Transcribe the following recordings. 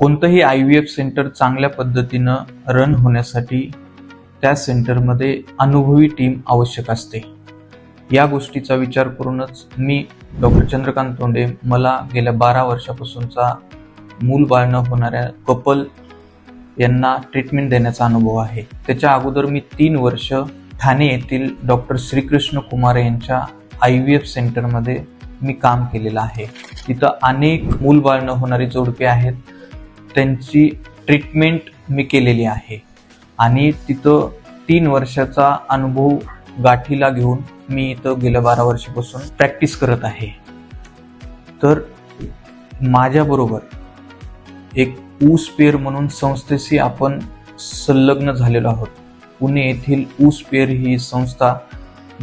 कोणतंही I V F centre चांगल्या पद्धतीनं रन होण्यासाठी त्या सेंटरमध्ये अनुभवी टीम आवश्यक असते. या गोष्टीचा विचार करूनच मी डॉक्टर चंद्रकांत तोंडे मला गेल्या बारा वर्षापासूनचा मूल बाळ न होणाऱ्या कपल यांना ट्रीटमेंट देण्याचा अनुभव आहे. त्याच्या अगोदर मी तीन वर्ष ठाणे येथील डॉक्टर श्रीकृष्ण कुमार यांच्या आय व्ही एफ सेंटरमध्ये मी काम केलेलं आहे. तिथं अनेक मूलबाळ न होणारी जोडपे आहेत. त्यांची ट्रीटमेंट मी केलेली आहे. आणि तिथं तीन वर्षाचा अनुभव गाठीला घेऊन मी इथं गेल्या बारा वर्षापासून प्रॅक्टिस करत आहे. तर माझ्याबरोबर एक ऊस पेर म्हणून संस्थेशी आपण संलग्न झालेलो आहोत. पुणे येथील ऊस पेर ही संस्था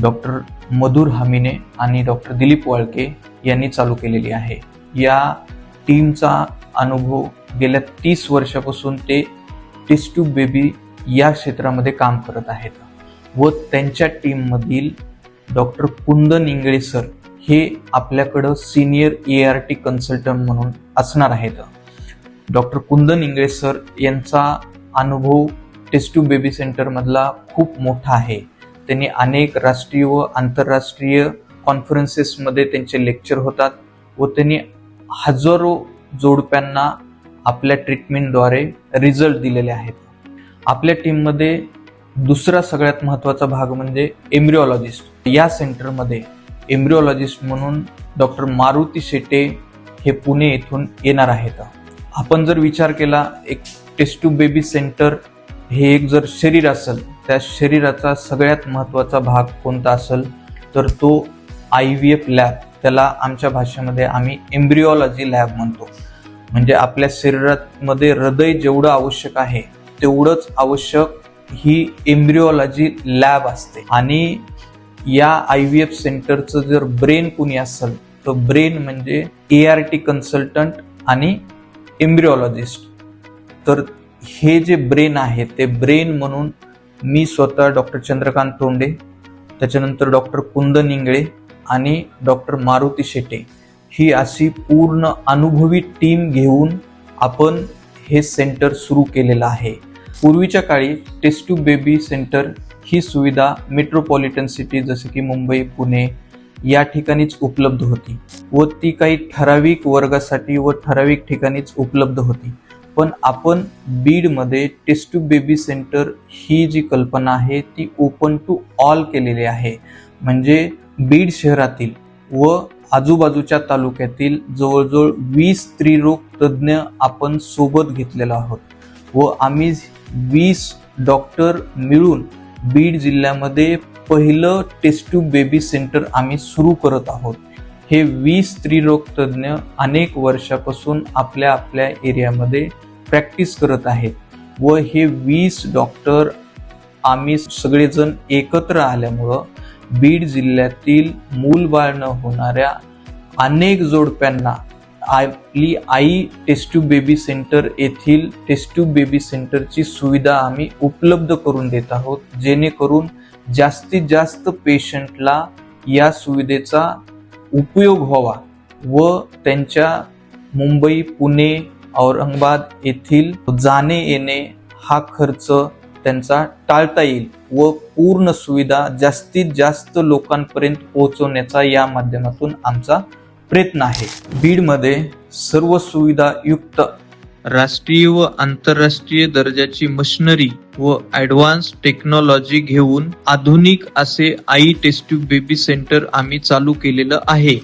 डॉक्टर मधुर हामिने आणि डॉक्टर दिलीप वाळके यांनी चालू केलेली आहे. या टीमचा अनुभव गेल्या तीस वर्षापासून ते टिस्ट्यूब बेबी या क्षेत्रामध्ये काम करत आहेत. व त्यांच्या टीममधील डॉक्टर कुंदन इंगळे सर हे आपल्याकडं senior A R T consultant म्हणून असणार आहेत. डॉक्टर कुंदन इंगळे सर यांचा अनुभव टेस्ट्यू बेबी सेंटरमधला खूप मोठा आहे. त्यांनी अनेक राष्ट्रीय व आंतरराष्ट्रीय कॉन्फरन्सेसमध्ये त्यांचे लेक्चर होतात व त्यांनी हजारो जोडप्यांना आपल्या ट्रीटमेंटद्वारे रिझल्ट दिलेले आहेत. आपल्या टीममध्ये दुसरा सगळ्यात महत्त्वाचा भाग म्हणजे एम्ब्रिओलॉजिस्ट या सेंटरमध्ये एम्ब्रिओलॉजिस्ट म्हणून डॉक्टर मारुती शेटे हे पुणे येथून येणार आहेत. आपण जर विचार केला एक टेस्ट टू बेबी सेंटर हे एक जर शरीर असेल त्या शरीराचा सगळ्यात महत्त्वाचा भाग कोणता असेल तर तो आय व्ही एफ लॅब त्याला आमच्या भाषेमध्ये आम्ही एम्ब्रिओलॉजी लॅब म्हणतो. म्हणजे आपल्या शरीरामध्ये हृदय जेवढं आवश्यक आहे तेवढंच आवश्यक ही एम्ब्रिओलॉजी लॅब असते. आणि या आय व्ही एफ सेंटरचं जर ब्रेन कुणी असेल तर ब्रेन म्हणजे ए आर टी कन्सल्टंट आणि एम्ब्रिओलॉजिस्ट तर हे जे ब्रेन आहे ते ब्रेन म्हणून मी स्वतः डॉक्टर चंद्रकांत तोंडे त्याच्यानंतर डॉक्टर कुंदन इंगळे आणि डॉक्टर मारुती शेटे ही अशी पूर्ण अनुभवी टीम घेऊन आपण हे सेंटर सुरू केलेलं आहे. पूर्वीच्या काळी टेस्ट बेबी सेंटर ही सुविधा मेट्रोपॉलिटन सिटी जसे की मुंबई पुणे या ठिकाणीच उपलब्ध होती व ती काही ठराविक वर्गासाठी व ठराविक ठिकाणीच उपलब्ध होती. पण आपण बीडमध्ये टेस्ट बेबी सेंटर ही जी कल्पना आहे ती ओपन टू ऑल केलेली आहे. म्हणजे बीड शहरातील व आजूबाजूच्या तालुक्यातील जवळजवळ वीस स्त्रीरोग तज्ज्ञ आपण सोबत घेतलेला आहोत व आम्ही वीस डॉक्टर मिळून बीड जिल्ह्यामध्ये पहिलं टेस्टू बेबी सेंटर आम्ही सुरू करत आहोत. हे वीस स्त्रीरोग तज्ज्ञ अनेक वर्षापासून आपल्या आपल्या एरियामध्ये प्रॅक्टिस करत आहेत व हे वीस डॉक्टर आम्ही सगळेजण एकत्र आल्यामुळं बीड जिल्ह्यातील मूलबाळ न होणाऱ्या अनेक जोडप्यांना आपली आई टेस्ट्यूब बेबी सेंटर येथील टेस्ट्यूब बेबी सेंटरची सुविधा आम्ही उपलब्ध करून देत आहोत जेणेकरून जास्तीत जास्त पेशंटला या सुविधेचा उपयोग व्हावा व त्यांच्या मुंबई पुणे औरंगाबाद येथील जाणे येणे हा खर्च त्यांचा टाळता येईल व पूर्ण सुविधा जास्तीत जास्त लोकांपर्यंत पोहोचवण्याचा या माध्यमातून आमचा प्रयत्न आहे. बीडमध्ये सर्व सुविधा युक्त राष्ट्रीय व आंतरराष्ट्रीय दर्जाची मशिनरी व ऍडव्हान्स टेक्नॉलॉजी घेऊन आधुनिक असे आई टेस्ट्यूब बेबी सेंटर आम्ही चालू केलेलं आहे.